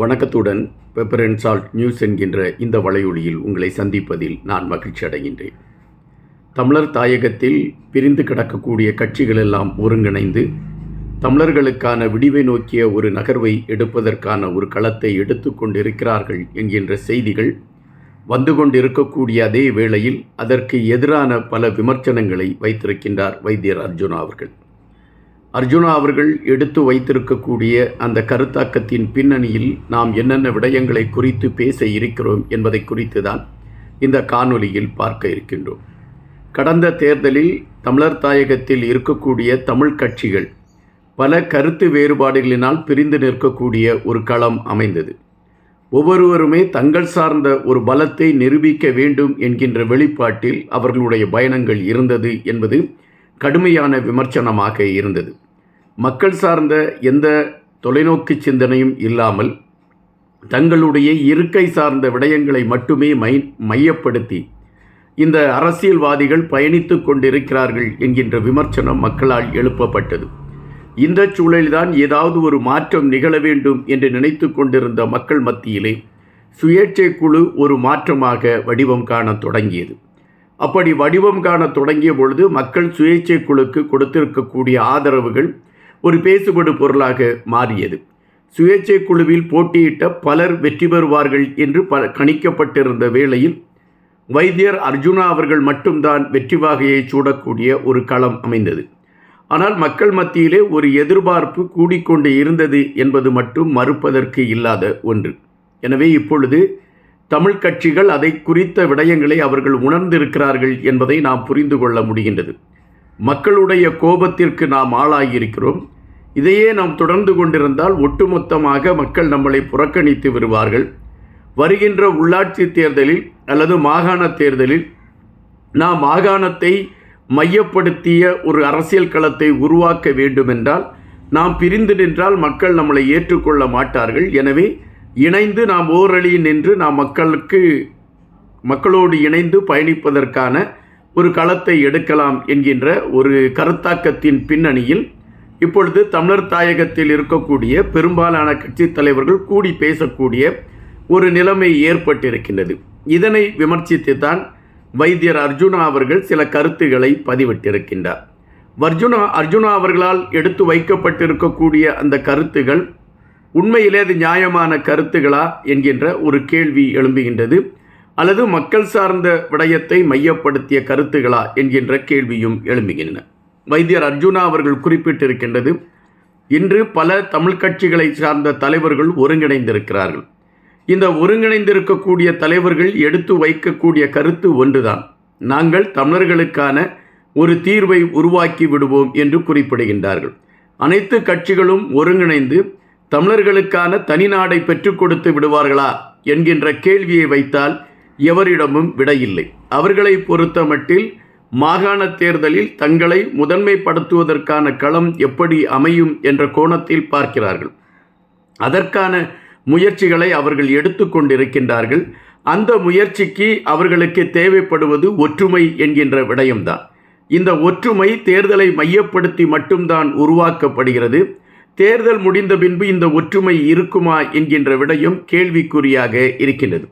வணக்கத்துடன் pepper and salt news என்கின்ற இந்த வலையொலியில் உங்களை சந்திப்பதில் நான் மகிழ்ச்சி அடைகின்றேன். தமிழர் தாயகத்தில் பிரிந்து கிடக்கக்கூடிய கட்சிகள் எல்லாம் ஒருங்கிணைந்து தமிழர்களுக்கான விடிவை நோக்கிய ஒரு நகர்வை எடுப்பதற்கான ஒரு களத்தை எடுத்துக்கொண்டிருக்கிறார்கள் என்கின்ற செய்திகள் வந்து கொண்டிருக்கக்கூடிய அதே வேளையில் அதற்கு எதிரான பல விமர்சனங்களை வைத்திருக்கின்றார் வைத்தியர் அர்ஜுனா அவர்கள். அர்ஜுனா அவர்கள் எடுத்து வைத்திருக்கக்கூடிய அந்த கருத்தாக்கத்தின் பின்னணியில் நாம் என்னென்ன விடயங்களை குறித்து பேச இருக்கிறோம் என்பதை குறித்து தான் இந்த காணொலியில் பார்க்க இருக்கின்றோம். கடந்த தேர்தலில் தமிழர் தாயகத்தில் இருக்கக்கூடிய தமிழ் கட்சிகள் பல கருத்து வேறுபாடுகளினால் பிரிந்து நிற்கக்கூடிய ஒரு களம் அமைந்தது. ஒவ்வொருவருமே தங்கள் சார்ந்த ஒரு பலத்தை நிரூபிக்க வேண்டும் என்கின்ற வெளிப்பாட்டில் அவர்களுடைய பயணங்கள் இருந்தது என்பது கடுமையான விமர்சனமாக இருந்தது. மக்கள் சார்ந்த எந்த தொலைநோக்கு சிந்தனையும் இல்லாமல் தங்களுடைய இருக்கை சார்ந்த விடயங்களை மட்டுமே மை மையப்படுத்தி இந்த அரசியல்வாதிகள் பயணித்து கொண்டிருக்கிறார்கள் என்கின்ற விமர்சனம் மக்களால் எழுப்பப்பட்டது. இந்த சூழலில்தான் ஏதாவது ஒரு மாற்றம் நிகழ வேண்டும் என்று நினைத்து கொண்டிருந்த மக்கள் மத்தியிலே சுயேட்சை குழு ஒரு மாற்றமாக வடிவம் காண தொடங்கியது. அப்படி வடிவம் காண தொடங்கிய பொழுது மக்கள் சுயேட்சை குழுக்கு கொடுத்திருக்கக்கூடிய ஆதரவுகள் ஒரு பேசுபடு பொருளாக மாறியது. சுயேட்சை குழுவில் போட்டியிட்ட பலர் வெற்றி பெறுவார்கள் என்று ப கணிக்கப்பட்டிருந்த வேளையில் வைத்தியர் அர்ஜுனா அவர்கள் மட்டும்தான் வெற்றி வாகையை சூடக்கூடிய ஒரு களம் அமைந்தது. ஆனால் மக்கள் மத்தியிலே ஒரு எதிர்பார்ப்பு கூடிக்கொண்டு இருந்தது என்பது மட்டும் மறுப்பதற்கு இல்லாத ஒன்று. எனவே இப்பொழுது தமிழ் கட்சிகள் அதை குறித்த விடயங்களை அவர்கள் உணர்ந்திருக்கிறார்கள் என்பதை நாம் புரிந்து கொள்ள முடிகின்றது. மக்களுடைய கோபத்திற்கு நாம் ஆளாகியிருக்கிறோம். இதையே நாம் தொடர்ந்து கொண்டிருந்தால் ஒட்டுமொத்தமாக மக்கள் நம்மளை புறக்கணித்து வருவார்கள் வருகின்ற உள்ளாட்சி தேர்தலில் அல்லது மாகாண தேர்தலில் நாம் மாகாணத்தை மையப்படுத்திய ஒரு அரசியல் களத்தை உருவாக்க வேண்டுமென்றால் நாம் பிரிந்து நின்றால் மக்கள் நம்மளை ஏற்றுக்கொள்ள மாட்டார்கள். எனவே இணைந்து நாம் ஓரளியில் நின்று நாம் மக்களுக்கு மக்களோடு இணைந்து பயணிப்பதற்கான ஒரு களத்தை எடுக்கலாம் என்கின்ற ஒரு கருத்தாக்கத்தின் பின்னணியில் இப்பொழுது தமிழர் தாயகத்தில் இருக்கக்கூடிய பெரும்பாலான கட்சி தலைவர்கள் கூடி பேசக்கூடிய ஒரு நிலைமை ஏற்பட்டிருக்கின்றது. இதனை விமர்சித்து தான் வைத்தியர் அர்ஜுனா அவர்கள் சில கருத்துக்களை பதிவிட்டிருக்கின்றார். வர்ஜுனா அர்ஜுனா அவர்களால் எடுத்து வைக்கப்பட்டிருக்கக்கூடிய அந்த கருத்துகள் உண்மையிலே அது நியாயமான கருத்துகளா என்கின்ற ஒரு கேள்வி எழும்புகின்றது. அல்லது மக்கள் சார்ந்த விடயத்தை மையப்படுத்திய கருத்துகளா என்கின்ற கேள்வியும் எழும்புகின்றன. வைத்தியர் அர்ஜுனா அவர்கள் குறிப்பிட்டிருக்கின்றது இன்று பல தமிழ் கட்சிகளை சார்ந்த தலைவர்கள் ஒருங்கிணைந்திருக்கிறார்கள். இந்த ஒருங்கிணைந்திருக்கக்கூடிய தலைவர்கள் எடுத்து வைக்கக்கூடிய கருத்து ஒன்றுதான். நாங்கள் தமிழர்களுக்கான ஒரு தீர்வை உருவாக்கி விடுவோம் என்று குறிப்பிடுகின்றார்கள். அனைத்து கட்சிகளும் ஒருங்கிணைந்து தமிழர்களுக்கான தனிநாடை பெற்றுக் கொடுத்து விடுவார்களா என்கின்ற கேள்வியை வைத்தால் எவரிடமும் விடையில்லை. அவர்களை பொறுத்த மட்டில் மாகாண தேர்தலில் தங்களை முதன்மைப்படுத்துவதற்கான களம் எப்படி அமையும் என்ற கோணத்தில் பார்க்கிறார்கள். அதற்கான முயற்சிகளை அவர்கள் எடுத்துக்கொண்டிருக்கின்றார்கள் அந்த முயற்சிக்கு அவர்களுக்கு தேவைப்படுவது ஒற்றுமை என்கின்ற விடயம்தான். இந்த ஒற்றுமை தேர்தலை மையப்படுத்தி மட்டும்தான் உருவாக்கப்படுகிறது. தேர்தல் முடிந்த பின்பு இந்த ஒற்றுமை இருக்குமா என்கின்ற விடயம் கேள்விக்குறியாக இருக்கின்றது.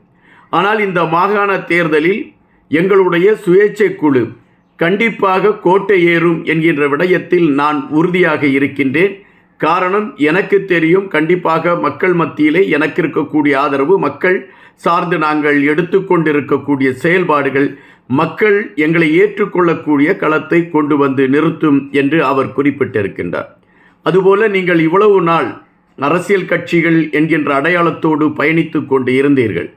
ஆனால் இந்த மாகாண தேர்தலில் எங்களுடைய சுயேட்சை குழு கண்டிப்பாக கோட்டை ஏறும் என்கின்ற விடயத்தில் நான் உறுதியாக இருக்கின்றேன். காரணம் எனக்கு தெரியும் கண்டிப்பாக மக்கள் மத்தியிலே எனக்கு இருக்கக்கூடிய ஆதரவு மக்கள் சார்ந்து நாங்கள் எடுத்துக்கொண்டிருக்கக்கூடிய செயல்பாடுகள் மக்கள் எங்களை ஏற்றுக்கொள்ளக்கூடிய களத்தை கொண்டு வந்து நிறுத்தும் என்று அவர் குறிப்பிட்டிருக்கின்றார். அதுபோல நீங்கள் இவ்வளவு நாள் அரசியல் கட்சிகள் என்கின்ற அடையாளத்தோடு பயணித்து கொண்டு இருந்தீர்கள்.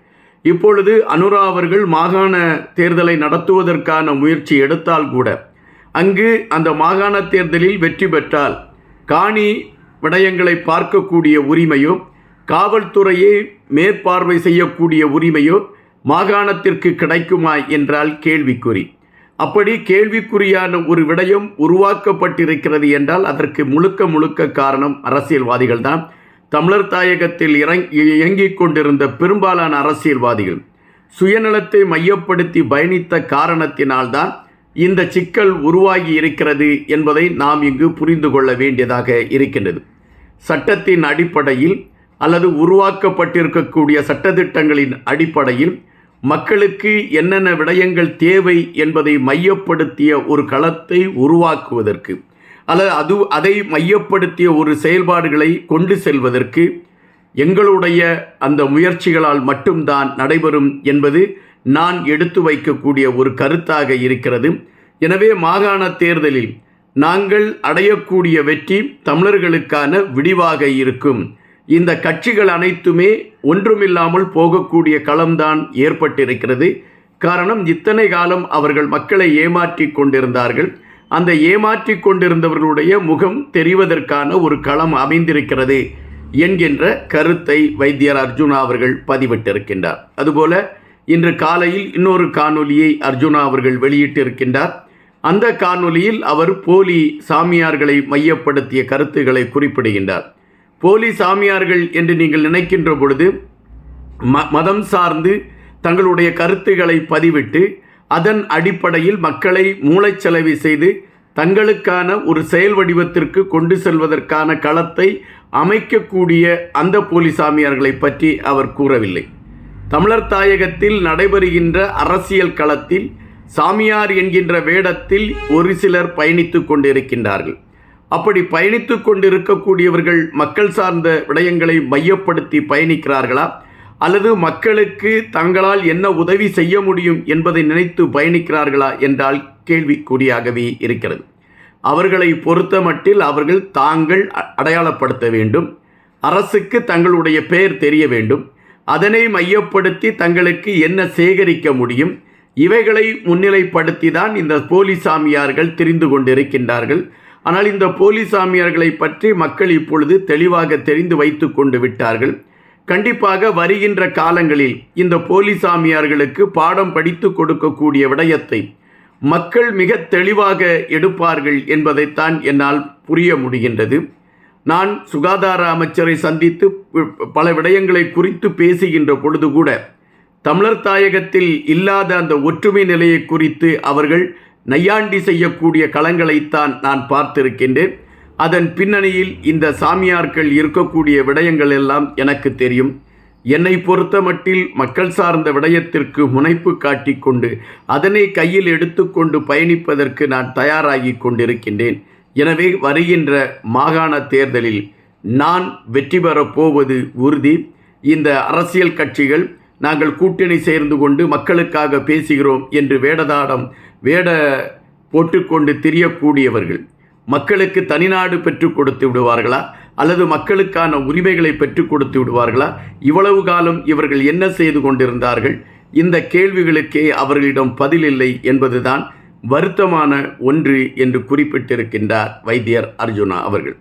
இப்பொழுது அனுரா அவர்கள் மாகாண தேர்தலை நடத்துவதற்கான முயற்சி எடுத்தால் கூட அங்கு அந்த மாகாண தேர்தலில் வெற்றி பெற்றால் காணி விடயங்களை பார்க்கக்கூடிய உரிமையோ காவல்துறையை மேற்பார்வை செய்யக்கூடிய உரிமையோ மாகாணத்திற்கு கிடைக்குமா என்றால் கேள்விக்குறி. அப்படி கேள்விக்குறியான ஒரு விடயம் உருவாக்கப்பட்டிருக்கிறது என்றால் அதற்கு முழுக்க முழுக்க காரணம் அரசியல்வாதிகள் தான் தமிழர் தாயகத்தில் இறங் இயங்கிக் கொண்டிருந்த பெரும்பாலான அரசியல்வாதிகள் சுயநலத்தை மையப்படுத்தி பயணித்த காரணத்தினால்தான் இந்த சிக்கல் உருவாகி இருக்கிறது என்பதை நாம் இங்கு புரிந்து கொள்ள வேண்டியதாக இருக்கின்றது. சட்டத்தின் அடிப்படையில் அல்லது உருவாக்கப்பட்டிருக்கக்கூடிய சட்டத்திட்டங்களின் அடிப்படையில் மக்களுக்கு என்னென்ன விடயங்கள் தேவை என்பதை மையப்படுத்திய ஒரு களத்தை உருவாக்குவதற்கு அல்லது அது அதை மையப்படுத்திய ஒரு செயல்பாடுகளை கொண்டு செல்வதற்கு எங்களுடைய அந்த முயற்சிகளால் மட்டும்தான் நடைபெறும் என்பது நான் எடுத்து வைக்கக்கூடிய ஒரு கருத்தாக இருக்கிறது. எனவே மாகாண தேர்தலில் நாங்கள் அடையக்கூடிய வெற்றி தமிழர்களுக்கான விடிவாக இருக்கும். இந்த கட்சிகள் அனைத்துமே ஒன்றுமில்லாமல் போகக்கூடிய களம்தான் ஏற்பட்டிருக்கிறது. காரணம் இத்தனை காலம் அவர்கள் மக்களை ஏமாற்றி கொண்டிருந்தார்கள். அந்த ஏமாற்றி கொண்டிருந்தவர்களுடைய முகம் தெரிவதற்கான ஒரு களம் அமைந்திருக்கிறது என்கின்ற கருத்தை வைத்தியர் அர்ஜுனா அவர்கள் பதிவிட்டிருக்கின்றார். அதுபோல இன்று காலையில் இன்னொரு காணொலியை அர்ஜுனா அவர்கள் வெளியிட்டிருக்கின்றார். அந்த காணொலியில் அவர் போலி சாமியார்களை மையப்படுத்திய கருத்துக்களை குறிப்பிடுகின்றார். போலி சாமியார்கள் என்று நீங்கள் நினைக்கின்ற பொழுது ம மதம் சார்ந்து தங்களுடைய கருத்துக்களை பதிவிட்டு அதன் அடிப்படையில் மக்களை மூளைச்சலவை செய்து தங்களுக்கான ஒரு செயல் வடிவத்திற்கு கொண்டு செல்வதற்கான களத்தை அமைக்கக்கூடிய அந்த போலிசாமியார்களை பற்றி அவர் கூறவில்லை. தமிழர் தாயகத்தில் நடைபெறுகின்ற அரசியல் களத்தில் சாமியார் என்கின்ற வேடத்தில் ஒரு சிலர் பயணித்து கொண்டிருக்கின்றார்கள். அப்படி பயணித்து கொண்டிருக்கக்கூடியவர்கள் மக்கள் சார்ந்த விடயங்களை மையப்படுத்தி பயணிக்கிறார்களா? அல்லது மக்களுக்கு தங்களால் என்ன உதவி செய்ய முடியும் என்பதை நினைத்து பயணிக்கிறார்களா என்றால் கேள்விக்குறியாகவே இருக்கிறது. அவர்களை பொறுத்த மட்டில் அவர்கள் தாங்கள் அடையாளப்படுத்த வேண்டும். அரசுக்கு தங்களுடைய பெயர் தெரிய வேண்டும். அதனை மையப்படுத்தி தங்களுக்கு என்ன சேகரிக்க முடியும். இவைகளை முன்னிலைப்படுத்தி தான் இந்த போலி சாமியார்கள் தெரிந்து கொண்டிருக்கின்றார்கள். ஆனால் இந்த போலி சாமியார்களை பற்றி மக்கள் இப்பொழுது தெளிவாக தெரிந்து வைத்து கொண்டு விட்டார்கள். கண்டிப்பாக வருகின்ற காலங்களில் இந்த போலி சாமியார்களுக்கு பாடம் படித்து கொடுக்கக்கூடிய விடயத்தை மக்கள் மிக தெளிவாக எடுப்பார்கள் என்பதைத்தான் என்னால் புரிய முடிகின்றது. நான் சுகாதார அமைச்சரை சந்தித்து பல விடயங்களை குறித்து பேசுகின்ற பொழுது கூட தமிழர் தாயகத்தில் இல்லாத அந்த ஒற்றுமை நிலையை குறித்து அவர்கள் நையாண்டி செய்யக்கூடிய களங்களைத்தான் நான் பார்த்திருக்கின்றேன். அதன் பின்னணியில் இந்த சாமியார்கள் இருக்கக்கூடிய விடயங்கள் எல்லாம் எனக்கு தெரியும். என்னை பொறுத்த மட்டில் மக்கள் சார்ந்த விடயத்திற்கு முனைப்பு காட்டிக்கொண்டு அதனை கையில் எடுத்துக்கொண்டு பயணிப்பதற்கு நான் தயாராகி கொண்டிருக்கின்றேன். எனவே வருகின்ற மாகாண தேர்தலில் நான் வெற்றி பெறப் போவது உறுதி. இந்த அரசியல் கட்சிகள் நாங்கள் கூட்டணி சேர்ந்து கொண்டு மக்களுக்காக பேசுகிறோம் என்று வேடதாடம் வேட போட்டுக்கொண்டு திரியக்கூடியவர்கள். மக்களுக்கு தனிநாடு பெற்றுக் கொடுத்து விடுவார்களா? அல்லது மக்களுக்கான உரிமைகளை பெற்றுக் கொடுத்து விடுவார்களா? இவ்வளவு காலம் இவர்கள் என்ன செய்து கொண்டிருந்தார்கள்? இந்த கேள்விகளுக்கே அவர்களிடம் பதில் இல்லை என்பதுதான் வருத்தமான ஒன்று என்று குறிப்பிட்டிருக்கின்றார் வைத்தியர் அர்ஜுனா அவர்கள்.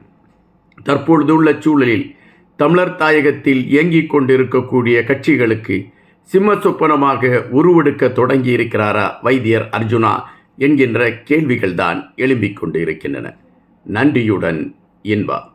தற்பொழுதுள்ள சூழலில் தமிழர் தாயகத்தில் இயங்கிக் கொண்டிருக்கக்கூடிய கட்சிகளுக்கு சிம்ம சொப்பனமாக உருவெடுக்க தொடங்கி இருக்கிறாரா வைத்தியர் அர்ஜுனா? என்கின்ற கேள்விகள்தான் எழும்பிக் கொண்டு இருக்கின்றன நன்றியுடன் இன்பா.